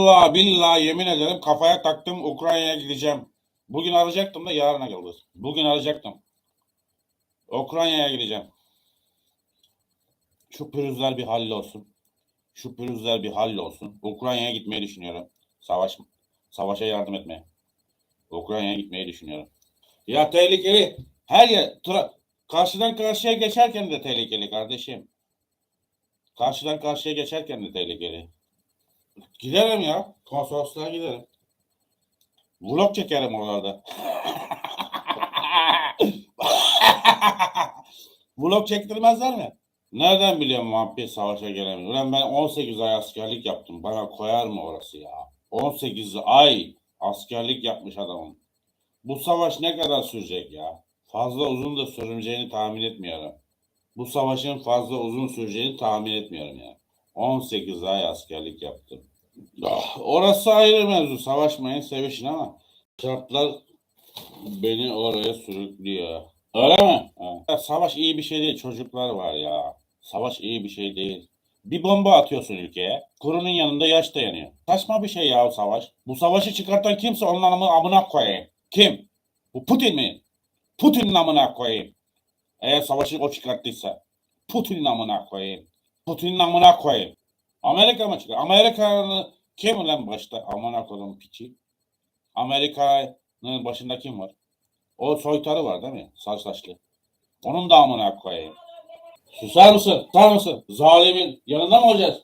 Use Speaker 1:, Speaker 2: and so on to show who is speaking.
Speaker 1: Allah billahi yemin ederim kafaya taktım Ukrayna'ya gideceğim. Bugün arayacaktım da yarına kaldı. Bugün arayacaktım. Ukrayna'ya gideceğim. Şu pürüzler bir hallolsun. Şu pürüzler bir hallolsun. Ukrayna'ya gitmeyi düşünüyorum. Savaş savaşa yardım etmeye. Ukrayna'ya gitmeyi düşünüyorum. Ya tehlikeli. Her yer tra- karşıdan karşıya geçerken de tehlikeli kardeşim. Karşıdan karşıya geçerken de tehlikeli. Giderim ya. Konsolosluğa giderim. Vlog çekerim oralarda. Vlog çektirmezler mi? Nereden biliyorum vampir savaşa gelemiyor? Ulan ben 18 ay askerlik yaptım. Bana koyar mı orası ya? 18 ay askerlik yapmış adamım. Bu savaş ne kadar sürecek ya? Fazla uzun da süreceğini tahmin etmiyorum. Bu savaşın fazla uzun süreceğini tahmin etmiyorum ya. 18 ay askerlik yaptım. Ah, Orası ayrı mevzu. Savaşmayın, sevişin ama şartlar beni oraya sürüklüyor. Öyle mi? Ha. Savaş iyi bir şey değil. Çocuklar var ya. Savaş iyi bir şey değil. Bir bomba atıyorsun ülkeye. Kurunun yanında yaş dayanıyor. Saçma bir şey ya savaş. Bu savaşı çıkartan kimse onun amı- amına koyayım. Kim? Bu Putin mi? Putin'in amına koyayım. Eğer savaşı o çıkarttıysa. Putin'in amına koyayım. Putin'in amına koyayım. Amerika mı çıkar? Amerika'nın kim lan başta? Amına koyayım piçi. Amerika'nın başında kim var? O soytarı var değil mi? Saç saçlı. Onun da amına koyayım. Susar mısın? Susar mısın? Zalimin yanında mı olacağız?